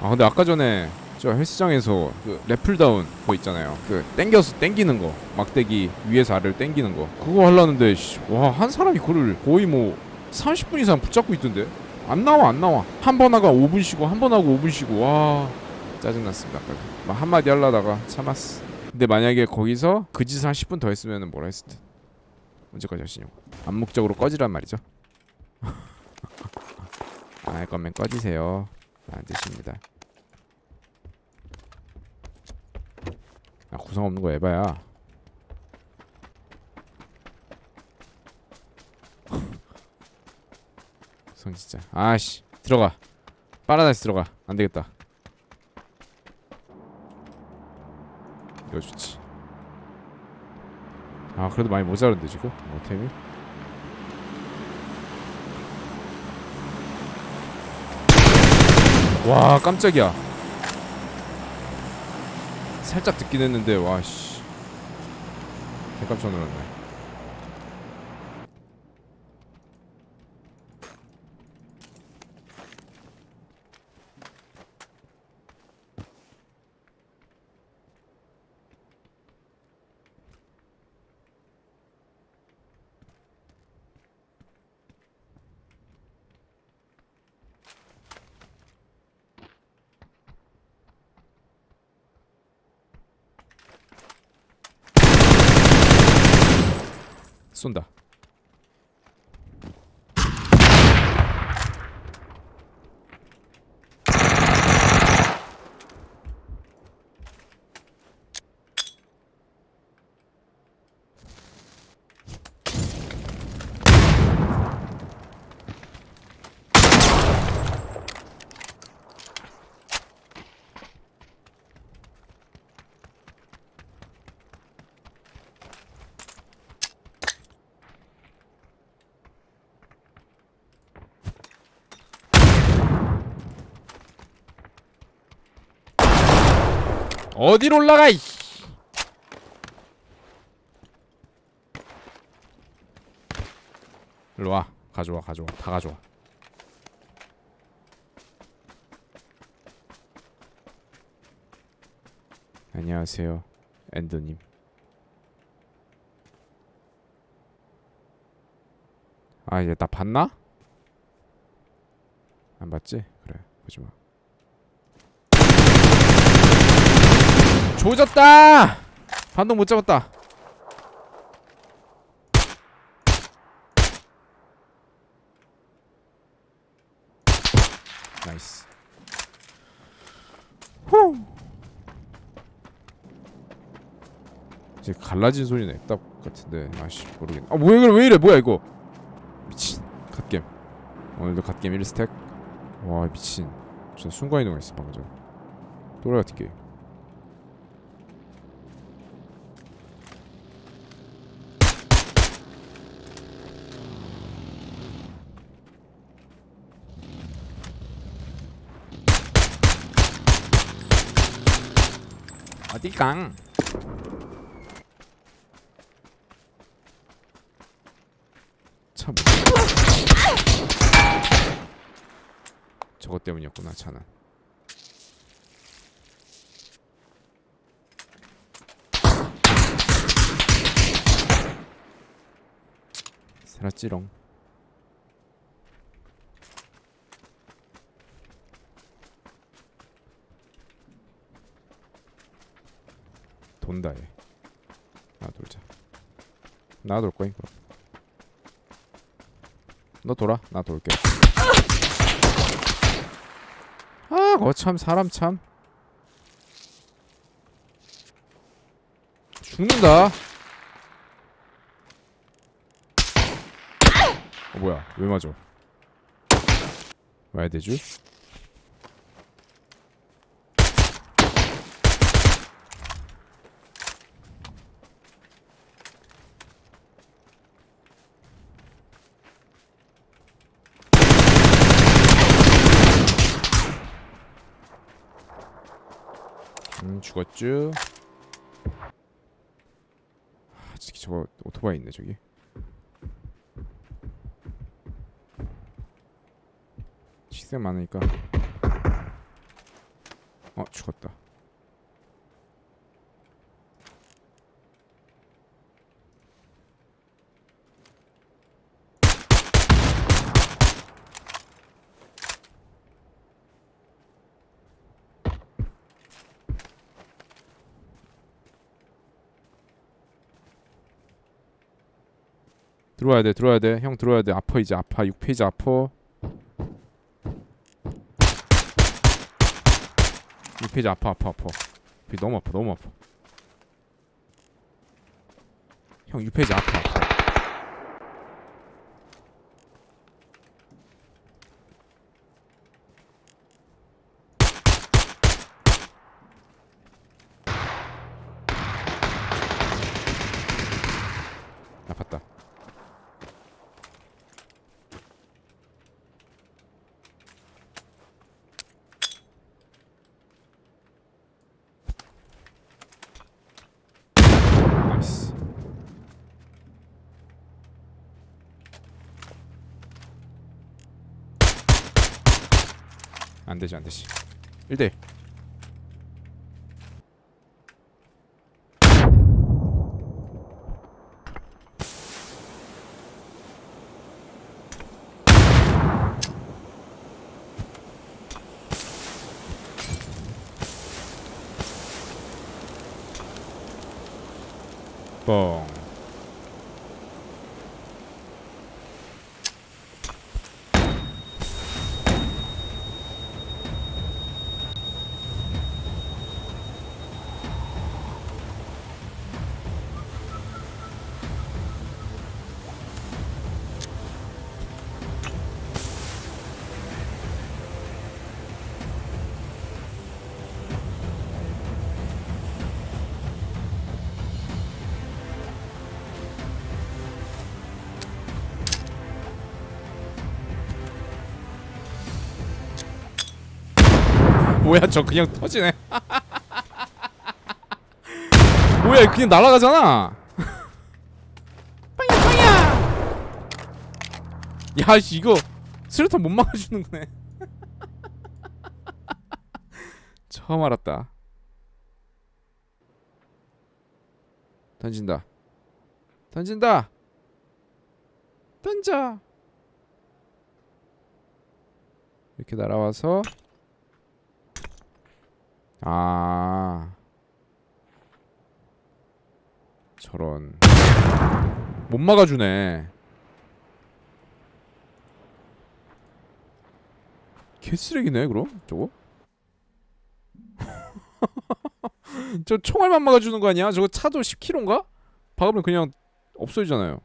아 근데 아까 전에 저 헬스장에서 그 래플다운 거 있잖아요. 그 땡겨서 땡기는 거 막대기 위에서 아래로 땡기는 거 그거 하려는데 와 한 사람이 그걸 거의 뭐 30분 이상 붙잡고 있던데 안 나와 안 나와 한 번 하고 5분 쉬고 한 번 하고 5분 쉬고 와 짜증났습니다. 아까 막 한마디 하려다가 참았어. 근데 만약에 거기서 그 짓을 한 10분 더 했으면 뭐라 했을 듯 언제까지 하시냐고 암묵적으로 꺼지란 말이죠. 안할 거면 꺼지세요. 라는 뜻입니다. 아 구성 없는 거 에바야. 성 진짜. 아씨 들어가. 파라다이스 들어가. 안 되겠다. 이거 좋지. 아 그래도 많이 모자른데 지금 어템이. 와 깜짝이야. 살짝 듣긴 했는데 와씨. 개 깜짝 놀랐네. 쏜다. 어디로 올라가 이. 일로 와. 가져와 가져와. 다 가져와. 안녕하세요 엔더님. 아 이제 나 봤나? 안 봤지? 그래 보지마 조졌다! 반동 못 잡았다. 나이스. 후. 이제 갈라진 소리 냈다 같은데 아씨 모르겠네. 아 뭐야 이거 왜 이래 뭐야 이거 미친 갓겜 오늘도 갓겜 1스택 와 미친 진짜 순간이동했어 방금 전 또래 같은 게임 어디강? 참. 저것 때문이었구나 차는. 살았지롱. 돈다 얘. 나 돌자. 나 돌 거임 그럼. 너 돌아. 나 돌게. 아, 거참 사람 참. 죽는다. 어 뭐야? 왜 맞아? 와야 되지? 음 죽었쥬? 아 저거 오토바이 있네 저기. 식생 많으니까. 어 죽었다 들어와야 돼 들어와야 돼 형 들어와야 돼. 아파 이제 아파. 6페이지 아파. 6페이지 아파 아파 아파. 이 너무 아파 너무 아파. 형 6페이지 아파 아파. 아팠다 나이스 안 되지 안 되지. 1대1 뻥 뭐야 저 그냥 터지네. 뭐야 그냥 날아가잖아. 빵야 빵야 야 씨, 이거 수류탄 못 막아주는 거네 처음 알았다. 던진다. 던진다. 던져. 이렇게 날아와서 아. 저런. 못 막아주네. 개쓰레기네 그럼? 저거? 저 총알만 막아주는 거 아니야? 저거 차도 10kg인가? 박으면 그냥 없어지잖아요